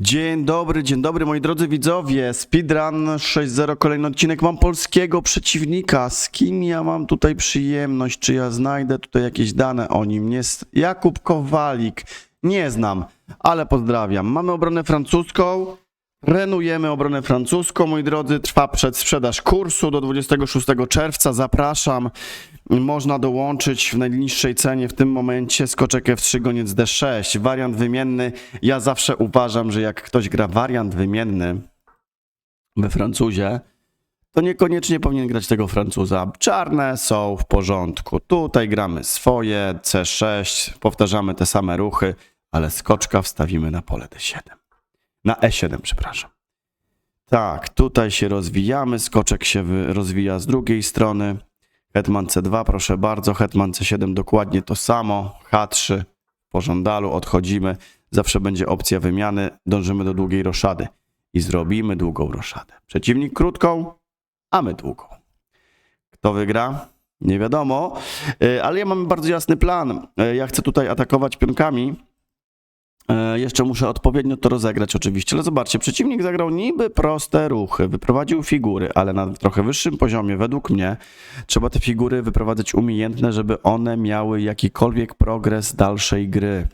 Dzień dobry, dzień dobry moi drodzy widzowie. Speedrun 6.0, kolejny odcinek. Mam polskiego przeciwnika. Z kim ja mam tutaj przyjemność? Czy ja znajdę tutaj jakieś dane o nim? Nie, Jakub Kowalik. Nie znam, ale pozdrawiam. Mamy obronę francuską. Renujemy obronę francuską, moi drodzy. Trwa przedsprzedaż kursu do 26 czerwca. Zapraszam. Można dołączyć w najniższej cenie w tym momencie skoczek F3 goniec D6. Wariant wymienny. Ja zawsze uważam, że jak ktoś gra wariant wymienny we Francuzie, to niekoniecznie powinien grać tego Francuza. Czarne są w porządku. Tutaj gramy swoje, C6, powtarzamy te same ruchy, ale skoczka wstawimy na pole D7. Na E7, przepraszam. Tak, tutaj się rozwijamy, skoczek się rozwija z drugiej strony. Hetman C2, proszę bardzo, Hetman C7 dokładnie to samo, H3 po żądalu, odchodzimy, zawsze będzie opcja wymiany, dążymy do długiej roszady i zrobimy długą roszadę. Przeciwnik krótką, a my długą. Kto wygra? Nie wiadomo, E, ale ja mam bardzo jasny plan. E, Ja chcę tutaj atakować pionkami. E, Jeszcze muszę odpowiednio to rozegrać oczywiście, ale zobaczcie, przeciwnik zagrał niby proste ruchy, wyprowadził figury, ale na trochę wyższym poziomie, według mnie, trzeba te figury wyprowadzać umiejętne, żeby one miały jakikolwiek progres dalszej gry.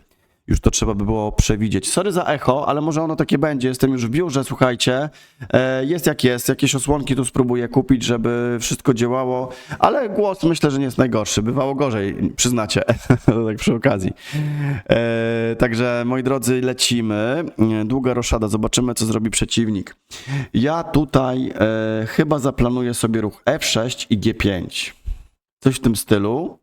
Już to trzeba by było przewidzieć. Sorry za echo, ale może ono takie będzie. Jestem już w biurze, słuchajcie. E, Jest jak jest. Jakieś osłonki tu spróbuję kupić, żeby wszystko działało, ale głos myślę, że nie jest najgorszy. Bywało gorzej, przyznacie. tak przy okazji. E, Także, moi drodzy, lecimy. Długa roszada, zobaczymy, co zrobi przeciwnik. Ja tutaj e, chyba zaplanuję sobie ruch F6 i G5. Coś w tym stylu.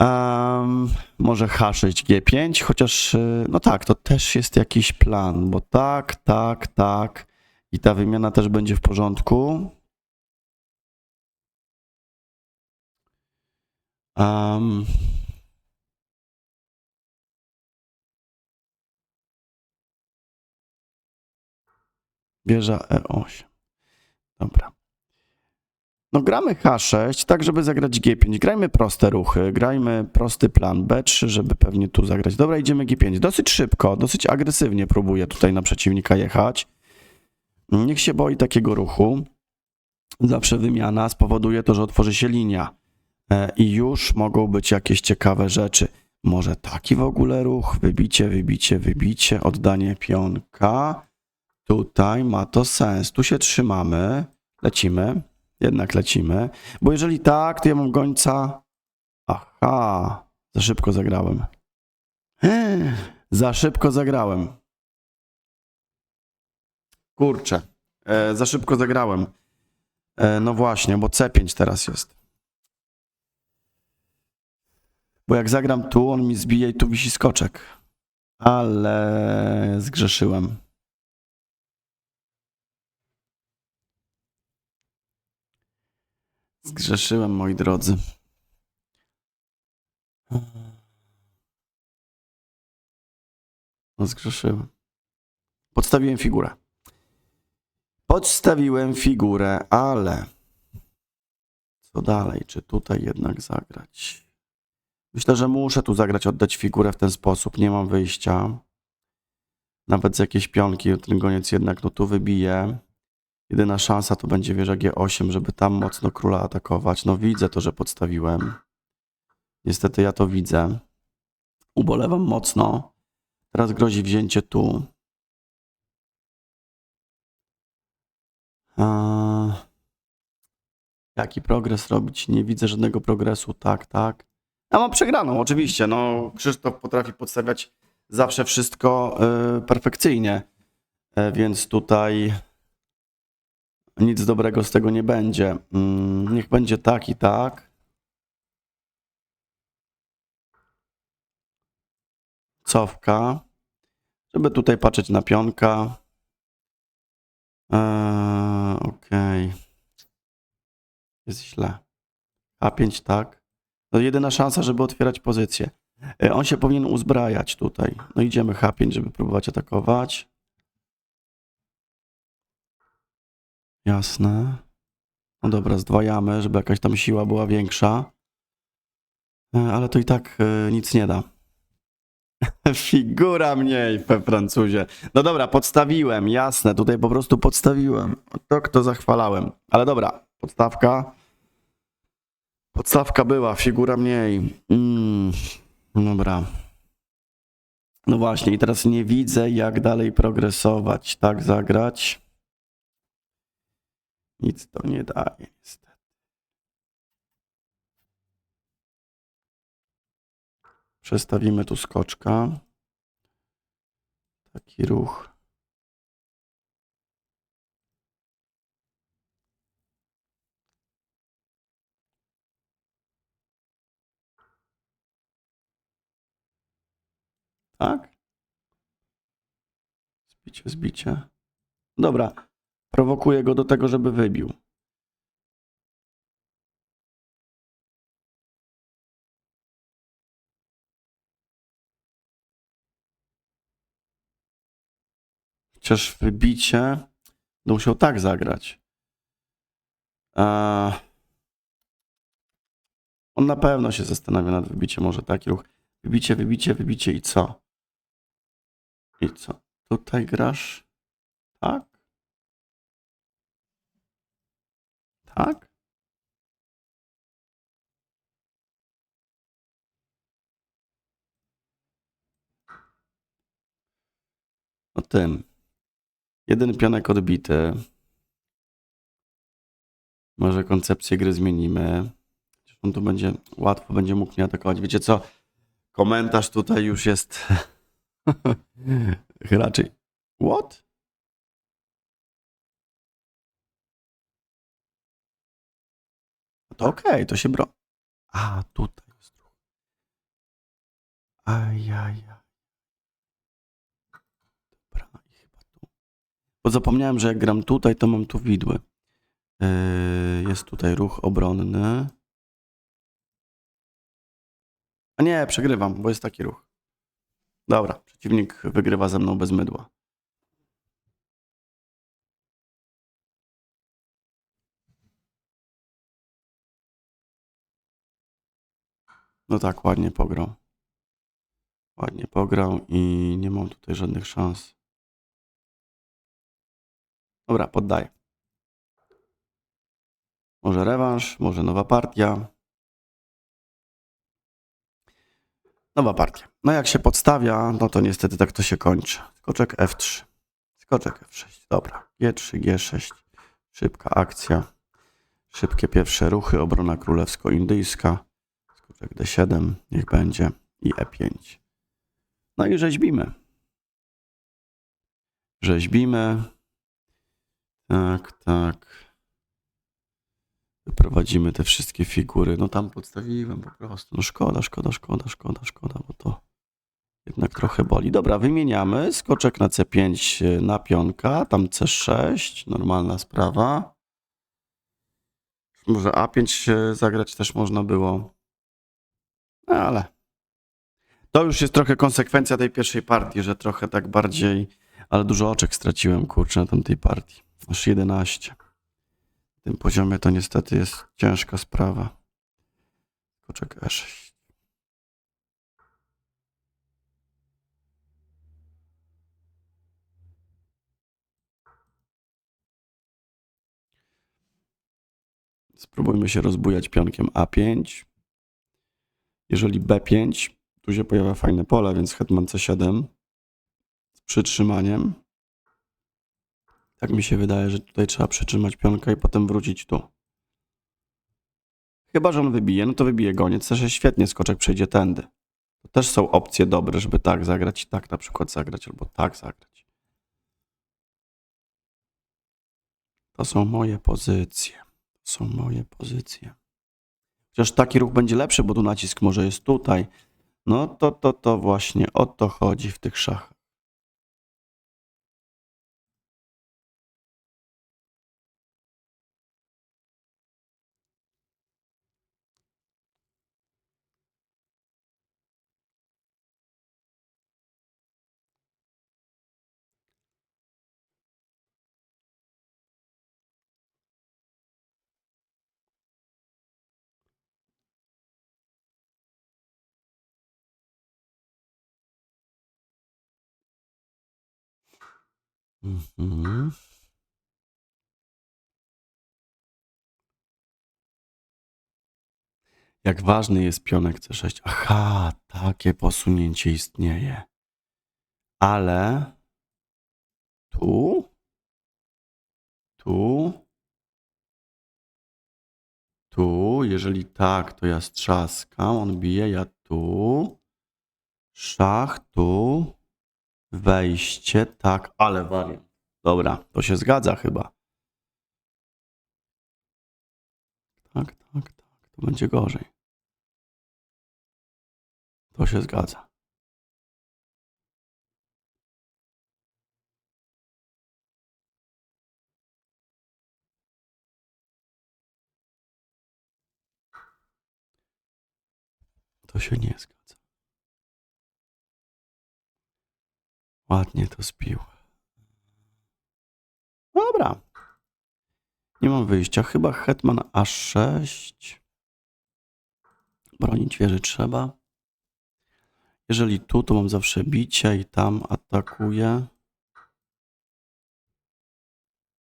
Em, może H6, G5, chociaż y, no tak, to też jest jakiś plan, bo tak, tak, tak i ta wymiana też będzie w porządku. Wieża E8. Dobra. No gramy H6, tak żeby zagrać G5. Grajmy proste ruchy, grajmy prosty plan B3, żeby pewnie tu zagrać. Dobra, idziemy G5. Dosyć szybko, dosyć agresywnie próbuję tutaj na przeciwnika jechać. Niech się boi takiego ruchu. Zawsze wymiana spowoduje to, że otworzy się linia. E, I już mogą być jakieś ciekawe rzeczy. Może taki w ogóle ruch, wybicie, wybicie, wybicie, oddanie pionka. Tutaj ma to sens. Tu się trzymamy, lecimy. Jednak lecimy. Bo jeżeli tak, to ja mam gońca. Aha, za szybko zagrałem. Za szybko zagrałem. Kurczę, e, za szybko zagrałem. E, no właśnie, bo C5 teraz jest. Bo jak zagram tu, on mi zbije i tu wisi skoczek. Ale zgrzeszyłem. Zgrzeszyłem, moi drodzy. No, zgrzeszyłem. Podstawiłem figurę. Podstawiłem figurę, ale co dalej? Czy tutaj jednak zagrać? Myślę, że muszę tu zagrać, oddać figurę w ten sposób. Nie mam wyjścia. Nawet z jakiejś pionki ten goniec jednak no tu wybije. Jedyna szansa to będzie wieża G8, żeby tam mocno króla atakować. No widzę to, że podstawiłem. Niestety ja to widzę. Ubolewam mocno. Teraz grozi wzięcie tu. Jaki progres robić? Nie widzę żadnego progresu. Tak, tak. Ja mam przegraną, oczywiście. No, Krzysztof potrafi podstawiać zawsze wszystko e, perfekcyjnie. E, więc tutaj nic dobrego z tego nie będzie. Mm, niech będzie tak i tak. Cofka. Żeby tutaj patrzeć na pionka. Eee, Okej. Jest źle. A5 tak. To jedyna szansa, żeby otwierać pozycję. E, On się powinien uzbrajać tutaj. No idziemy H5, żeby próbować atakować. Jasne. No dobra, zdwajamy, żeby jakaś tam siła była większa. E, Ale to i tak e, nic nie da. Figura mniej we Francuzie. No dobra, podstawiłem, jasne, tutaj po prostu podstawiłem. To, kto zachwalałem. Ale dobra, podstawka. Podstawka była, figura mniej. Mm, dobra. No właśnie, i teraz nie widzę, jak dalej progresować. Tak zagrać. Nic to nie daje, niestety. Przestawimy tu skoczka. Taki ruch. Tak? Zbicie, zbicie. Dobra. Prowokuję go do tego, żeby wybił. Chociaż wybicie będę musiał tak zagrać. On na pewno się zastanawia nad wybiciem, może taki ruch. Wybicie, wybicie, wybicie i co? I co? Tutaj grasz? Tak? Tak? No tym. Jeden pionek odbity. Może koncepcję gry zmienimy. On tu będzie, łatwo będzie mógł mnie atakować. Wiecie co? Komentarz tutaj już jest raczej. What? To okej, to się bro. A, tutaj jest ruch. Ajajaj. Dobra, i chyba tu. Bo zapomniałem, że jak gram tutaj, to mam tu widły. Yy, jest tutaj ruch obronny. A nie, przegrywam, bo jest taki ruch. Dobra, przeciwnik wygrywa ze mną bez mydła. No tak, ładnie pograł. Ładnie pograł i nie mam tutaj żadnych szans. Dobra, poddaję. Może rewanż, może nowa partia. Nowa partia. No jak się podstawia, no to niestety tak to się kończy. Skoczek F3. Skoczek F6. Dobra. G3, G6. Szybka akcja. Szybkie pierwsze ruchy. Obrona królewsko-indyjska. Skoczek D7. Niech będzie. I E5. No i rzeźbimy. Rzeźbimy. Tak, tak. Wyprowadzimy te wszystkie figury. No tam podstawiłem po prostu. No szkoda, szkoda, szkoda, szkoda, szkoda, bo to jednak trochę boli. Dobra, wymieniamy. Skoczek na C5 na pionka, tam C6, normalna sprawa. Może A5 zagrać też można było. Ale to już jest trochę konsekwencja tej pierwszej partii, że trochę tak bardziej, ale dużo oczek straciłem, kurczę, na tamtej partii. Aż 11 w tym poziomie to niestety jest ciężka sprawa. Koczek E6. Spróbujmy się rozbujać pionkiem A5. Jeżeli B5, tu się pojawia fajne pole, więc hetman C7 z przytrzymaniem. Tak mi się wydaje, że tutaj trzeba przytrzymać pionka i potem wrócić tu. Chyba, że on wybije, no to wybije goniec. Też świetnie skoczek przejdzie tędy. To też są opcje dobre, żeby tak zagrać i tak na przykład zagrać, albo tak zagrać. To są moje pozycje. To są moje pozycje. Chociaż taki ruch będzie lepszy, bo tu nacisk może jest tutaj. No to, to, to właśnie o to chodzi w tych szachach. Mhm. Jak ważny jest pionek C6. Aha, takie posunięcie istnieje. Ale tu, tu, tu, jeżeli tak, to ja strzaskam, on bije, ja tu, szach, tu, wejście, tak, ale wariant. Dobra, to się zgadza chyba. Tak, tak, tak, to będzie gorzej. To się zgadza. To się nie zgadza. Ładnie to spił. Dobra. Nie mam wyjścia. Chyba hetman A6. Bronić wieży trzeba. Jeżeli tu, to mam zawsze bicie i tam atakuję.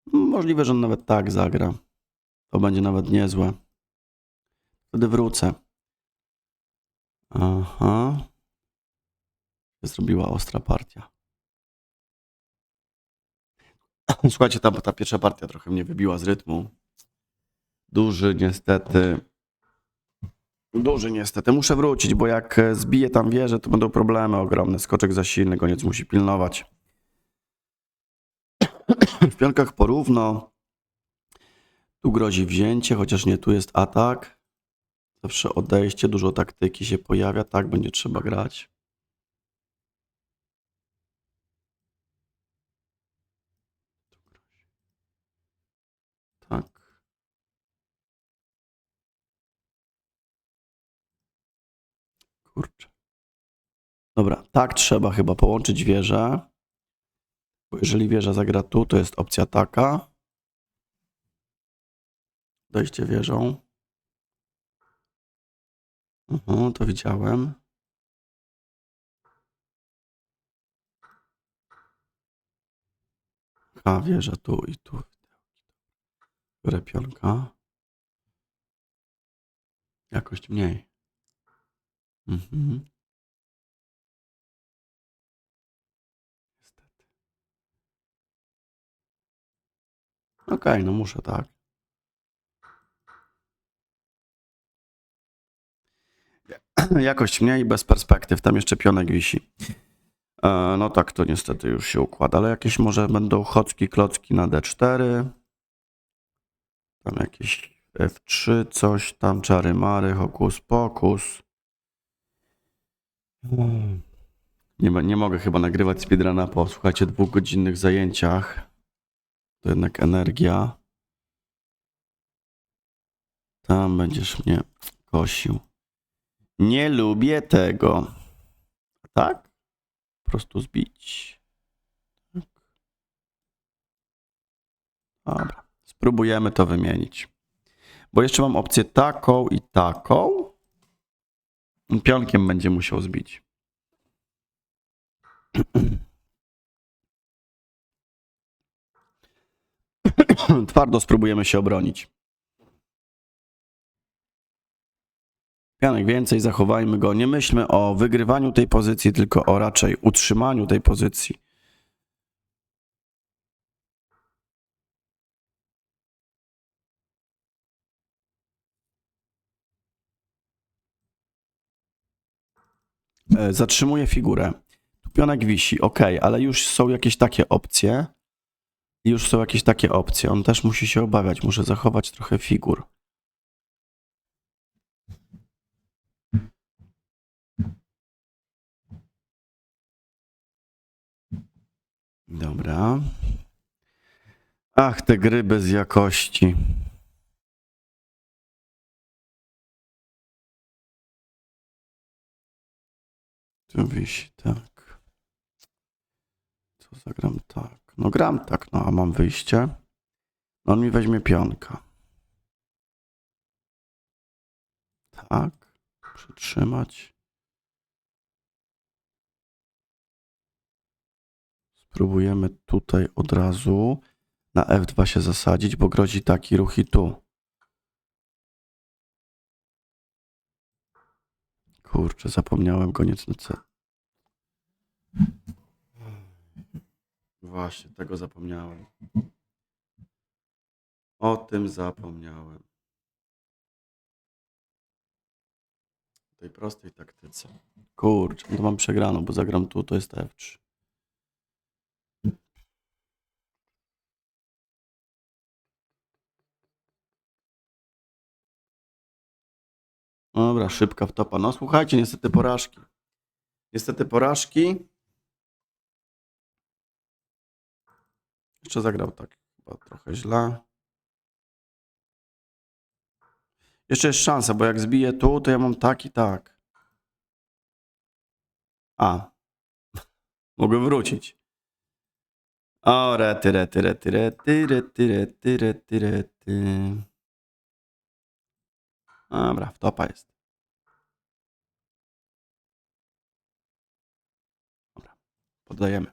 Możliwe, że on nawet tak zagra. To będzie nawet niezłe. Wtedy wrócę. Aha. Zrobiła ostra partia. Słuchajcie, ta, ta pierwsza partia trochę mnie wybiła z rytmu. Duży niestety. Duży niestety. Muszę wrócić, bo jak e, zbiję tam wieżę, to będą problemy ogromne. Skoczek za silny, koniec musi pilnować. W pionkach porówno. Tu grozi wzięcie, chociaż nie tu jest atak. Zawsze odejście, dużo taktyki się pojawia, tak będzie trzeba grać. Tak. Kurczę. Dobra, tak trzeba chyba połączyć wieżę. Bo jeżeli wieża zagra tu, to jest opcja taka. Dojście wieżą. Mhm, to widziałem. A, wieża tu i tu. Biorę pionka. Jakość mniej. Mhm. Niestety. Okej, no muszę tak. Jakość mniej, bez perspektyw. Tam jeszcze pionek wisi. E, no tak, to niestety już się układa, ale jakieś może będą chocki, klocki na D4. Tam jakieś F3, coś tam, czary mary, hokus pokus. Hmm. Nie, nie mogę chyba nagrywać speedruna po, słuchajcie, dwugodzinnych zajęciach. To jednak energia. Tam będziesz mnie kosił. Nie lubię tego. Tak? Po prostu zbić. Tak. Dobra. Spróbujemy to wymienić. Bo jeszcze mam opcję taką i taką. Pionkiem będzie musiał zbić. Twardo spróbujemy się obronić. Pianek więcej, zachowajmy go. Nie myślmy o wygrywaniu tej pozycji, tylko o raczej utrzymaniu tej pozycji. E, Zatrzymuję figurę. Pionek wisi, ok, ale już są jakieś takie opcje. Już są jakieś takie opcje. On też musi się obawiać. Muszę zachować trochę figur. Dobra. Ach, te gry bez jakości. Tu wisi, tak. Co zagram tak? No gram tak, no a mam wyjście. No on mi weźmie pionka. Tak. Przytrzymać. Próbujemy tutaj od razu na F2 się zasadzić, bo grozi taki ruch i tu. Kurczę, zapomniałem koniec na C. Właśnie, tego zapomniałem. O tym zapomniałem. Tej prostej taktyce. Kurczę, to mam przegraną, bo zagram tu, to jest F3. Dobra, szybka wtopa. No słuchajcie, niestety porażki. Niestety porażki. Jeszcze zagrał tak chyba trochę źle. Jeszcze jest szansa, bo jak zbiję tu, to ja mam tak i tak. A. Mogę wrócić. O, rety, rety, rety, rety, rety, rety, rety, rety. Dobra, wtopa jest. Dobra, poddajemy.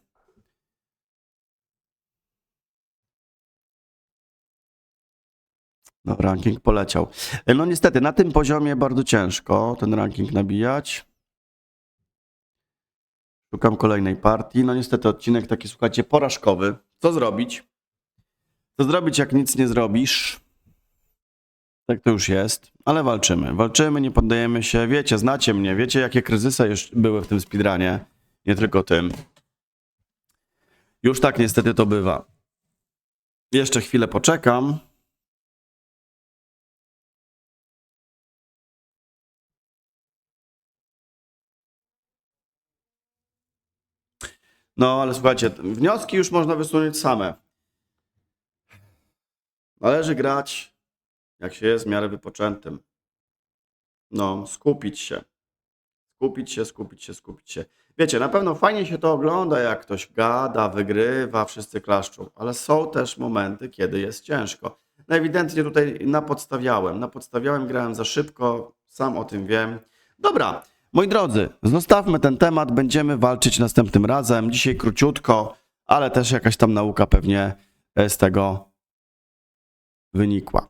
No, ranking poleciał. E, No niestety, na tym poziomie bardzo ciężko ten ranking nabijać. Szukam kolejnej partii. No niestety odcinek taki, słuchajcie, porażkowy. Co zrobić? Co zrobić, jak nic nie zrobisz? Tak to już jest, ale walczymy. Walczymy, nie poddajemy się. Wiecie, znacie mnie, wiecie, jakie kryzysy już były w tym speedrunie. Nie tylko tym. Już tak niestety to bywa. Jeszcze chwilę poczekam. No, ale słuchajcie, wnioski już można wysunąć same. Należy grać, jak się jest w miarę wypoczętym. No, skupić się. Skupić się, skupić się, skupić się. Wiecie, na pewno fajnie się to ogląda, jak ktoś gada, wygrywa, wszyscy klaszczą, ale są też momenty, kiedy jest ciężko. No tutaj napodstawiałem. Napodstawiałem, grałem za szybko, sam o tym wiem. Dobra, moi drodzy, zostawmy ten temat, będziemy walczyć następnym razem. Dzisiaj króciutko, ale też jakaś tam nauka pewnie e, z tego wynikła.